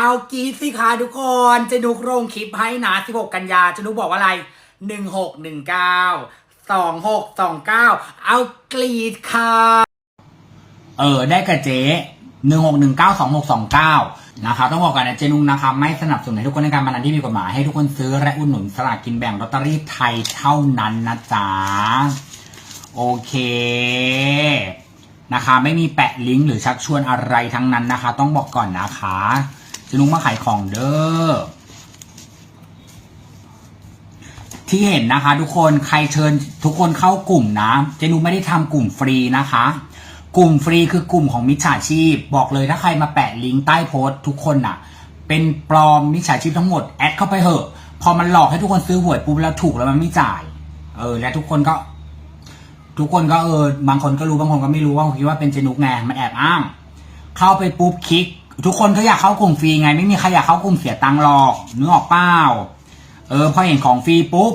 เอากรีดสิคะทุกคนเจะนุกลงคลิปให้นะ16 กันยาเจะนุกบอกว่าอะไร 1619 2629 เอากรีดค่ะเออ ได้กับเจ๊หนึ่งหกหนึ่งเก้าสองหกสองเก้านะครับต้องบอกกันนะเจนุงนะครับไม่สนับสนุนให้ทุกคนในการพนันที่มีกฎหมายให้ทุกคนซื้อและอุดหนุนสลากกินแบ่งลอตเตอรี่ไทยเท่านั้นนะจ๊ะ โอเคนะคะ ไม่มีแปะลิงก์หรือชักชวนอะไรทั้งนั้นนะคะ ต้องบอกก่อนนะคะ เจนุงมาขายของเด้อที่เห็นนะคะ ทุกคนใครเชิญทุกคนเข้ากลุ่มนะเจนุไม่ได้ทำกลุ่มฟรีนะคะ กลุ่มฟรีคือกลุ่มของมิจฉาชีพ บอกเลยถ้าใครมาแปะลิงก์ใต้โพสต์ทุกคนน่ะ เป็นปลอมมิจฉาชีพทั้งหมดแอดเข้าไปเหอะ พอมันหลอกให้ทุกคนซื้อหวยปุ๊บแล้วถูกแล้วมันไม่จ่าย เออ และทุกคนก็ ทุกคนก็เออบางคนก็รู้บางคนก็ไม่รู้ว่าคิดว่าเป็นเจนุกไงมันแอบอ้าง เข้าไปปุ๊บคลิก ทุกคนก็อยากเข้ากลุ่มฟรีไง ไม่มีใครอยากเข้ากลุ่มเสียตังค์หรอกนึกออกเปล่าเออพอเห็นของฟรีปุ๊บ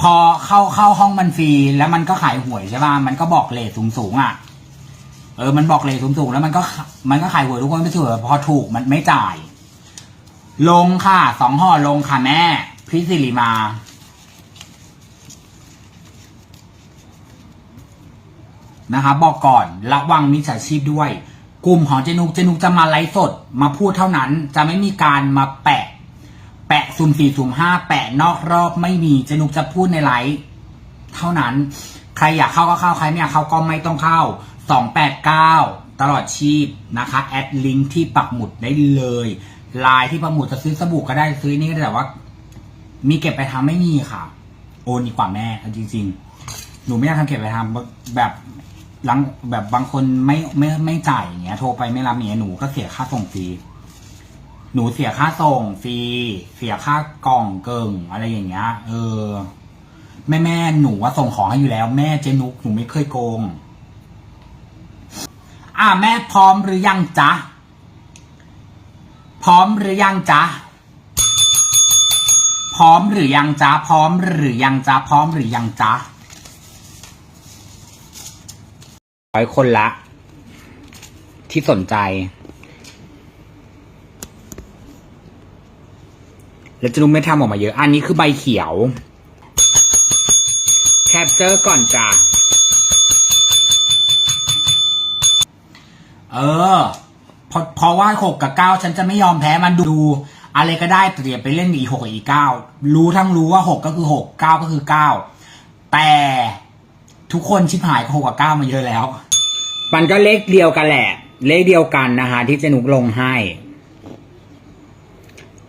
พอเข้าเข้าห้องมันฟรีแล้วมันก็ขายหวยใช่ป่ะมันก็บอกเลทสูงสูงๆอะ เออ มันบอกเลทสูงสูงๆแล้วมันก็มันก็ขายหวยทุกคนไปเถอะพอถูกมันไม่จ่าย ลงค่ะสองห่อลงค่ะแม่พี่สิริมานะคะบอกก่อนระวังมิจฉาชีพด้วย กลุ่มของเจนุกเจนุกจะมาไลฟ์สดมาพูดเท่านั้น จะไม่มีการมาแปะ แปะซุ่มสี่ซุ่มห้าแปะนอกรอบไม่มีเจนุกจะพูดในไลฟ์เท่านั้น ใครอยากเข้าก็เข้าใครไม่อยากเข้าก็ไม่ต้องเข้าสองแปดเก้าตลอดชีพนะคะแอดลิงก์ที่ปักหมุดได้เลยไลน์ที่ปักหมุดจะซื้อสบู่ก็ได้ซื้อนี่ก็ได้แต่ว่า มีเก็บไปทำไม่มีค่ะ โอนดีกว่าแม่จริง ๆ หนูไม่อยากทำเก็บไปทำแบบ หลังแบบบางคนไม่ไม่ไม่จ่ายอย่างเงี้ย โทรไปไม่รับอย่างเงี้ยหนูก็เสียค่าส่งฟรีหนูเสียค่าส่งฟรีเสียค่ากล่องเกิงอะไรอย่างเงี้ย เออ แม่แม่หนูว่าส่งของให้อยู่แล้ว แม่เจนุกหนูไม่เคยโกง อ่าแม่พร้อมหรือยังจ๊ะพร้อมหรือยังจ๊ะพร้อมหรือยังจ๊ะพร้อมหรือยังจ๊ะพร้อมหรือยังจ๊ะ ร้อยคนละ ที่สนใจ แล้วจะนุ่มไม่ทำออกมาเยอะ อันนี้คือใบเขียว แคปเจอร์ก่อนจ้ะเออเพราะเพราะว่าหกกับเก้าฉันจะไม่ยอมแพ้มันดู อะไรก็ได้แต่อย่าไปเล่นอีหกกับอีเก้ารู้ทั้งรู้ว่าหกก็คือหกเก้าก็คือเก้าแต่ ทุกคนชิบหายกับหกกับเก้ามาเยอะแล้ว มันก็เลขเดียวกันแหละ เลขเดียวกันนะคะที่เจนุกลงให้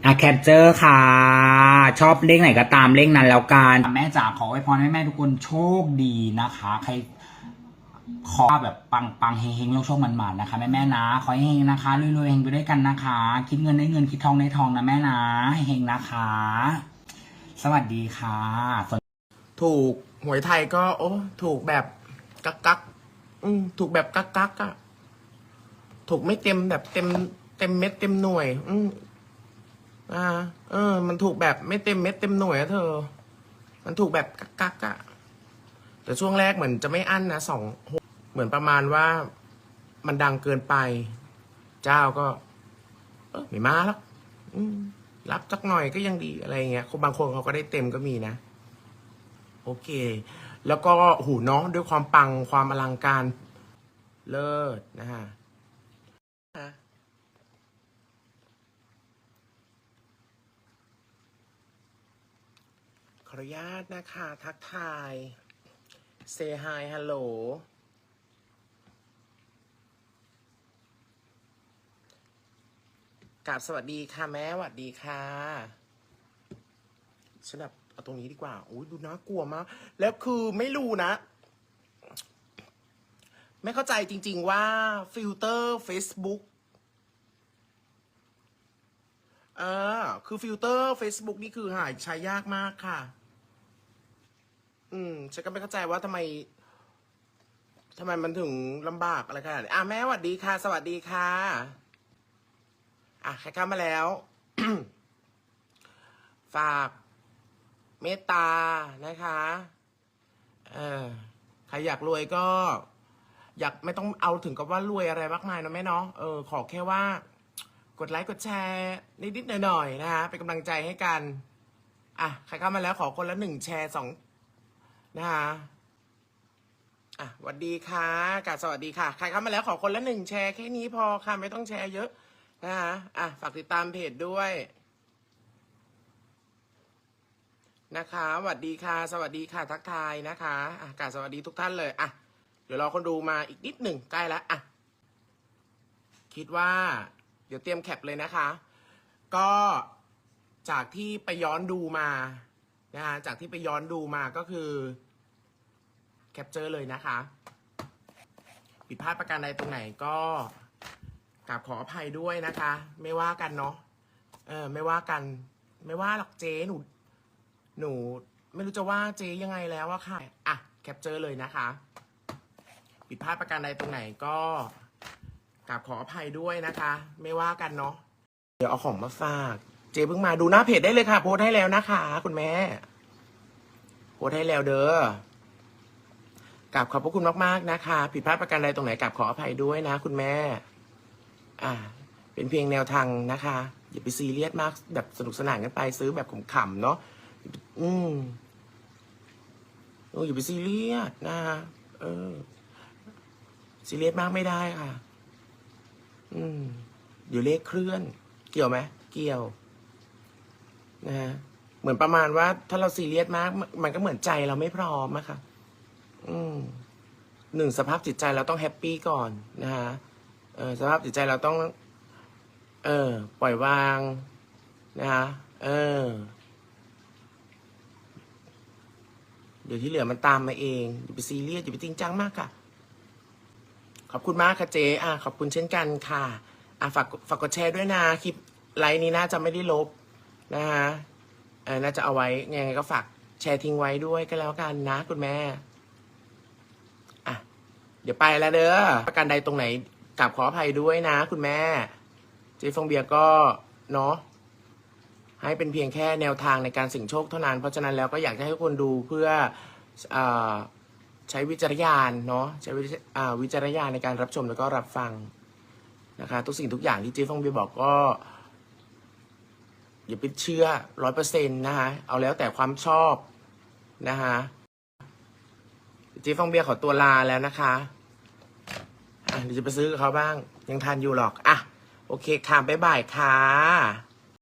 อะแคปเจอร์ค่ะ ชอบเลขไหนก็ตามเลขนั้นแล้วกันแม่จ๋าขอไว้พรให้แม่ทุกคนโชคดีนะคะ ใครขอแบบปังปังเฮงเฮงโชคโชคมันมันๆนะคะ แม่แม่ๆนะ ขอให้เฮงนะคะรวยรวยๆเฮงไปด้วยกันนะคะ คิดเงินได้เงินคิดทองได้ทองนะแม่นะให้เฮงนะคะ สวัสดีค่ะส่วนถูก หวยไทยก็ โอ้ ถูกแบบกักกักอืมถูกแบบกักกักอะถูกไม่เต็มแบบเต็ม เต็มเม็ดเต็มหน่วย อืมอ่า เออ มันถูกแบบไม่เต็มเม็ดเต็มหน่วยอะเธอ มันถูกแบบกักกักอะแต่ช่วงแรกเหมือนจะไม่อั้นนะสองหกเหมือนประมาณว่า มันดังเกินไป เจ้าก็ เออไม่มาแล้วรับสักหน่อยก็ยังดีอะไรเงี้ยคนบางคนเขาก็ได้เต็มก็มีนะ โอเค แล้วก็หูเนาะด้วยความปังความอลังการเลิศนะฮะขออนุญาตนะคะ ทักทาย say hi hello กราบสวัสดีค่ะ แม่สวัสดีค่ะฉันแบบ เอาตรงนี้ดีกว่าโอ้ยดูน่ากลัวมาก แล้วคือไม่รู้นะ ไม่เข้าใจจริง ๆ ว่าฟิลเตอร์ Facebook เออคือฟิลเตอร์ Facebook นี่คือหายใช้ยากมากค่ะ อืมฉันก็ไม่เข้าใจว่าทำไมทำไมมันถึงลำบากอะไรขนาดนี้อะแม่สวัสดีค่ะ สวัสดีค่ะ อะใครเข้ามาแล้ว ฝาก เมตตานะคะเออใครอยากรวยก็ อยากไม่ต้องเอาถึงกับว่ารวยอะไรมากมายนะแม่เนาะเออขอแค่ว่า กดไลค์กดแชร์นิดๆหน่อยๆนะฮะเป็นกำลังใจให้กันอะใครเข้ามาแล้วขอคนละหนึ่งแชร์สองนะฮะอะสวัสดีค่ะกาสวัสดีค่ะ ใครเข้ามาแล้วขอคนละหนึ่งแชร์แค่นี้พอค่ะไม่ต้องแชร์เยอะนะฮะอะฝากติดตามเพจด้วย นะคะสวัสดีค่ะ สวัสดีค่ะทักทายนะคะอะกาบสวัสดีทุกท่านเลยอะเดี๋ยวรอคนดูมาอีกนิดหนึ่งใกล้แล้วอะคิดว่า เดี๋ยวเตรียมแคปเลยนะคะ ก็จากที่ไปย้อนดูมานะฮะจากที่ไปย้อนดูมาก็คือแคปเจอร์เลยนะคะผิดพลาดประการใดตรงไหนก็กราบขออภัยด้วยนะคะ ไม่ว่ากันเนาะเออไม่ว่ากัน ไม่ว่าหรอกเจ๊หนู หนูไม่รู้จะว่าเจ๊ยังไงแล้วอะค่ะอะแคปเจอร์เลยนะคะผิดพลาดประการใดตรงไหนก็กราบขออภัยด้วยนะคะ ไม่ว่ากันเนาะเดี๋ยวเอาของมาฝาก เจ๊เพิ่งมาดูหน้าเพจได้เลยค่ะ โพสให้แล้วนะคะ คุณแม่ โพสให้แล้วเด้อกราบขอบพระคุณมากๆนะคะ ผิดพลาดประการใดตรงไหนกราบขออภัยด้วยนะ คุณแม่ อ่า เป็นเพียงแนวทางนะคะ อย่าไปซีเรียสมากแบบสนุกสนานกันไปซื้อแบบขำๆเนาะ อืมโอ้อย่าไปซีเรียสนะฮะเออซีเรียสมากไม่ได้ค่ะ อืมเดี๋ยวเลขเคลื่อน เกี่ยวไหมเกี่ยวนะฮะเหมือนประมาณว่า ถ้าเราซีเรียสมาก มันก็เหมือนใจเราไม่พร้อมอะค่ะ อืมหนึ่งสภาพจิตใจเราต้องแฮปปี้ก่อนนะฮะเออสภาพจิตใจเราต้อง เออ ปล่อยวาง นะฮะเออ เดี๋ยวที่เหลือมันตามมาเองอย่าไปซีเรียสอย่าไปจริงจังมากค่ะ ขอบคุณมากค่ะเจ๊อะขอบคุณเช่นกันค่ะอะฝากฝากกดแชร์ด้วยนะคลิปไลน์นี้น่าจะไม่ได้ลบนะฮะเออน่าจะเอาไว้ยังไงก็ฝากแชร์ทิ้งไว้ด้วยก็แล้วกันนะ คุณแม่อะเดี๋ยวไปแล้วเด้อประกันใดตรงไหนกราบขออภัยด้วยนะ คุณแม่ เจ๊ฟองเบียร์ก็เนาะ ให้เป็นเพียงแค่แนวทางในการสิ่งโชคเท่านั้น เพราะฉะนั้นแล้วก็อยากจะให้ทุกคนดูเพื่ออใช้วิจารณญาณเนาะใช้วิจาวิจารณญาณในการรับชมแล้วก็รับฟังนะคะทุกสิ่งทุกอย่างที่เจ๊ฟองเบียบอกก็อย่าไปเชื่อร้อยเปอร์เซ็นต์นะคะเอาแล้วแต่ความชอบนะคะเจ๊ฟองเบียขอตัวลาแล้วนะคะอะเดี๋ยวจะไปซื้อกับเขาบ้าง ยังทันอยู่หรอก อะ โอเคค่ะบ๊ายบายค่ะ